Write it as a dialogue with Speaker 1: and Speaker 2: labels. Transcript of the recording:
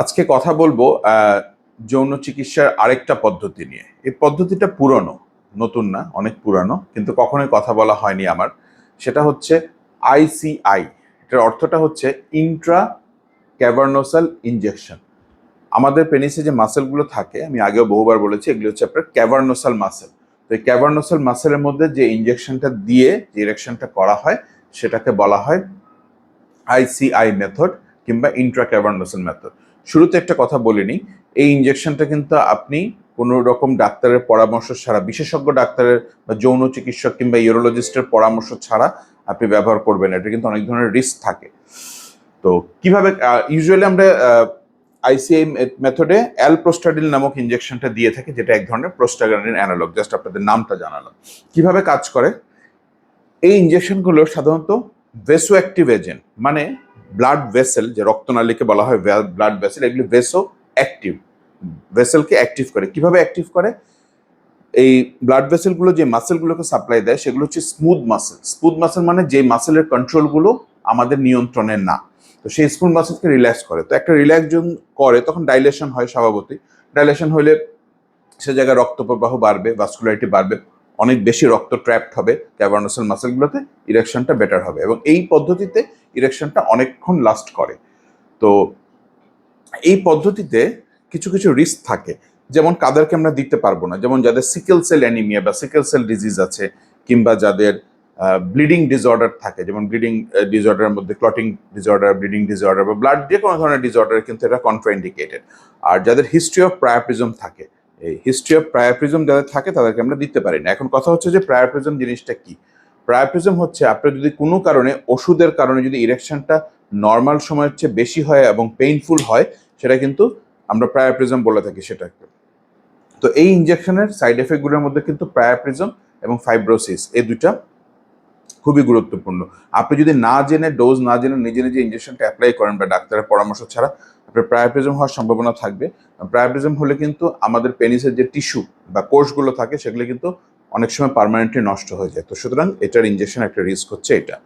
Speaker 1: আজকে কথা বলব যৌন চিকিৎসার আরেকটা পদ্ধতি নিয়ে। এই পদ্ধতিটা পুরনো, নতুন না, অনেক পুরানো, কিন্তু কখনোই কথা বলা হয়নি আমার। সেটা হচ্ছে আইসিআই এটার অর্থটা হচ্ছে ইন্ট্রা ক্যাভার্নোসাল ইনজেকশন আমাদের পেনিসে যে মাসেলগুলো থাকে, আমি আগেও বহুবার বলেছি, এগুলো হচ্ছে আপনার ক্যাভার্নোসাল মাসেল তো এই ক্যাভার্নোসাল মাসেলের মধ্যে যে ইনজেকশনটা দিয়ে যে ইরেকশনটা করা হয়, সেটাকে বলা হয় আইসিআই মেথড কিংবা ইন্ট্রা ক্যাভার্নোসাল মেথড শুরুতে একটা কথা বলিনি এই ইনজেকশনটা কিন্তু আপনি কোনো রকম ডাক্তারের পরামর্শ ছাড়া, বিশেষজ্ঞ ডাক্তারের বা যৌন চিকিৎসক কিংবা ইউরোলজিস্টের পরামর্শ ছাড়া আপনি ব্যবহার করবেন। এটা কিন্তু অনেক ধরনের রিস্ক থাকে। তো কীভাবে ইউজুয়ালি আমরা আইসিআই মেথডে অ্যালপ্রোস্টাডিল নামক ইনজেকশনটা দিয়ে থাকি, যেটা এক ধরনের প্রোস্টাগ্রানিন অ্যানালগ জাস্ট আপনাদের নামটা জানালাম। কীভাবে কাজ করে? এই ইনজেকশনগুলো সাধারণত ভেসো অ্যাক্টিভ এজেন্ট মানে ব্লাড ভেসেল যে রক্তনালীকে বলা হয় ব্লাড ভেসেল এগুলি ভেসো অ্যাক্টিভ ভেসেলকে অ্যাক্টিভ করে। কীভাবে অ্যাক্টিভ করে? এই ব্লাড ভেসেলগুলো যে মাসেলগুলোকে সাপ্লাই দেয়, সেগুলো হচ্ছে স্মুথ মাসেল স্মুথ মাসেল মানে যে মাসেলের কন্ট্রোলগুলো আমাদের নিয়ন্ত্রণে না। তো সেই স্মুথ মাসেলকে রিল্যাক্স করে। তো একটা রিল্যাক্স যখন করে, তখন ডাইলেশন হয় স্বভাবতই। ডাইলেশন হলে সে জায়গায় রক্ত প্রবাহ বাড়বে ভাস্কুলারিটি বাড়বে। অনেক বেশি রক্ত ট্র্যাপড হবে ক্যাভার্নোসাল মাসেলগুলোতে ইরেকশনটা বেটার হবে এবং এই পদ্ধতিতে ইরেকশনটা অনেকক্ষণ লাস্ট করে। তো এই পদ্ধতিতে কিছু কিছু রিস্ক থাকে। যেমন কাদেরকে আমরা দিতে পারব না, যেমন যাদের সিকেল সেল অ্যানিমিয়া বা সিকেল সেল ডিজিজ আছে কিংবা যাদের ব্লিডিং ডিসঅর্ডার থাকে, যেমন ব্লিডিং ডিসঅর্ডারের মধ্যে ক্লটিং ডিসঅর্ডার ব্লিডিং ডিসঅর্ডার বা ব্লাড যে কোনো ধরনের ডিসঅর্ডার কিন্তু এটা কন্ট্রাইন্ডিকেটেড আর যাদের হিস্ট্রি অফ প্রায়োপ্রিজম থাকে এই হিস্ট্রি অফ প্রায়োপ্রিজম যাদের থাকে তাদেরকে আমরা দিতে পারি না। এখন কথা হচ্ছে যে প্রায়োপ্রিজম জিনিসটা কি? প্রায়োপ্রিজম হচ্ছে আপনার যদি কোনো কারণে, ওষুধের কারণে যদি ইরেকশনটা নর্মাল সময়ের চেয়ে বেশি হয় এবং পেইনফুল হয়, সেটা কিন্তু আমরা প্রায়োপ্রিজম বলে থাকি সেটাকে। তো এই ইঞ্জেকশনের সাইড এফেক্টগুলোর মধ্যে কিন্তু প্রায়োপ্রিজম এবং ফাইব্রোসিস এই দুইটা খুবই গুরুত্বপূর্ণ। আপনি যদি না জেনে ডোজ না জেনে নিজে নিজে ইঞ্জেকশনটা অ্যাপ্লাই করেন বা ডাক্তারের পরামর্শ ছাড়া, আপনার প্রায়োপ্রিজম হওয়ার সম্ভাবনা থাকবে। প্রায়োপ্রিজম হলে কিন্তু আমাদের পেনিসের যে টিস্যু বা কোষগুলো থাকে, সেগুলো কিন্তু অনেক সময় পারমানেন্টলি নষ্ট হয়ে যায়। তো সুতরাং এটার ইঞ্জেকশন একটা রিস্ক হচ্ছে এটা।